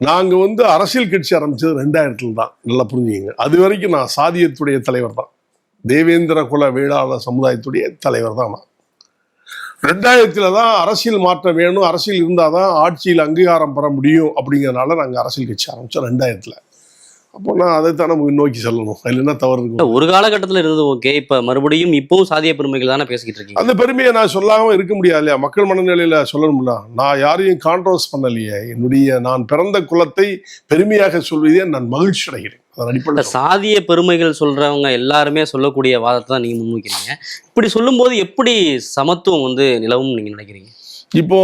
நாங்கள் வந்து அரசியல் கட்சி ஆரம்பித்தது ரெண்டாயிரத்துல தான் நல்லா புரிஞ்சுங்க அது வரைக்கும் நான் சாதியத்துடைய தலைவர் தான் தேவேந்திர குல வேளாளர் சமுதாயத்துடைய தலைவர் தான் நான். ரெண்டாயிரத்தில் தான் அரசியல் மாற்றம் வேணும் அரசியல் இருந்தால் தான் ஆட்சியில் அங்கீகாரம் பெற முடியும் அப்படிங்கிறதுனால நாங்கள் அரசியல் கட்சி ஆரம்பித்தோம் ரெண்டாயிரத்தில். அப்போ நான் அதை தான் நம்ம நோக்கி செல்லணும். அதில் என்ன தவறு இருக்கும் ஒரு காலகட்டத்துல இருந்தது ஓகே இப்ப மறுபடியும் இப்பவும் சாதிய பெருமைகள் தானே பேசிக்கிட்டு இருக்கீங்க. அந்த பெருமையை நான் சொல்லாம இருக்க முடியாது இல்லையா? மக்கள் மனநிலையில சொல்லணும்ல. நான் யாரையும் கான்ட்ரோஸ் பண்ணலையே. என்னுடைய நான் பிறந்த குலத்தை பெருமையாக சொல்வதே நான் மகிழ்ச்சி அடைகிறேன். அதன் சாதிய பெருமைகள் சொல்றவங்க எல்லாருமே சொல்லக்கூடிய வாதத்தை தான் நீங்க முன்வைக்கிறீங்க. இப்படி சொல்லும்போது எப்படி சமத்துவம் வந்து நிலவும் நீங்க நினைக்கிறீங்க? இப்போ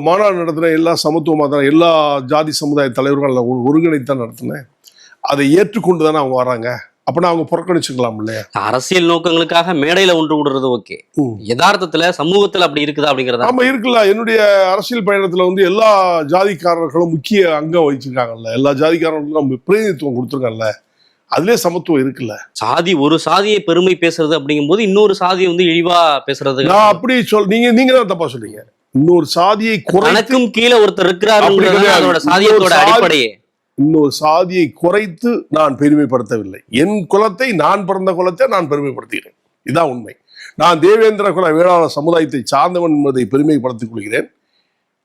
மாநாடு நடத்தின எல்லா சமத்துவமாக தான் எல்லா ஜாதி சமுதாய தலைவர்கள் ஒரு- ஒருங்கிணைத்து தான் நடத்தினேன். அதை ஏற்றுக்கொண்டு தானே அவங்க வராங்க அப்படின்னா அவங்க புறக்கணிச்சுக்கலாம் இல்லையா? அரசியல் நோக்கங்களுக்காக மேடையில ஒன்று கூடுறது ஓகே. யதார்த்தத்துல சமூகத்துல அப்படி இருக்குதா அப்படிங்கறதா? ஆமா இருக்குல்ல. என்னுடைய அரசியல் பயணத்துல வந்து எல்லா ஜாதிக்காரர்களும் முக்கிய அங்கம் வகிச்சிருக்காங்கல்ல. எல்லா ஜாதிக்காரர்களுக்கும் நம்ம பிரதிநிதித்துவம் கொடுத்துருக்காங்கல்ல அதுலயே சமத்துவம் இருக்குல்ல. சாதி ஒரு சாதியை பெருமை பேசுறது அப்படிங்கும்போது இன்னொரு சாதியை வந்து இழிவா பேசுறது. நான் அப்படி சொல் நீங்க நீங்க தான் தப்பா சொல்றீங்க இன்னொரு சாதியை குறைத்து தனக்கும் கீழே ஒருத்தர் இருக்கிறாரு சாதியத்தோட அடிப்படையே. இன்னொரு சாதியை குறைத்து நான் பெருமைப்படுத்தவில்லை. என் குலத்தை நான் பிறந்த குலத்தை நான் பெருமைப்படுத்துகிறேன். இதான் உண்மை. நான் தேவேந்திர குல வேளாளர் சமுதாயத்தை சார்ந்தவன் என்பதை பெருமைப்படுத்திக் கொள்கிறேன்.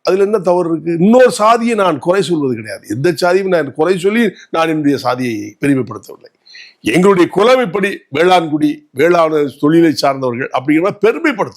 அதுல என்ன தவறு இருக்கு? இன்னொரு சாதியை நான் குறை சொல்வது கிடையாது. எந்த சாதியும் நான் குறை சொல்லி நான் என்னுடைய சாதியை பெருமைப்படுத்தவில்லை. எங்களுடைய குலம் இப்படி வேளாண்குடி வேளாண் தொழிலை சார்ந்தவர்கள் அப்படிங்கிற பெருமைப்படுத்த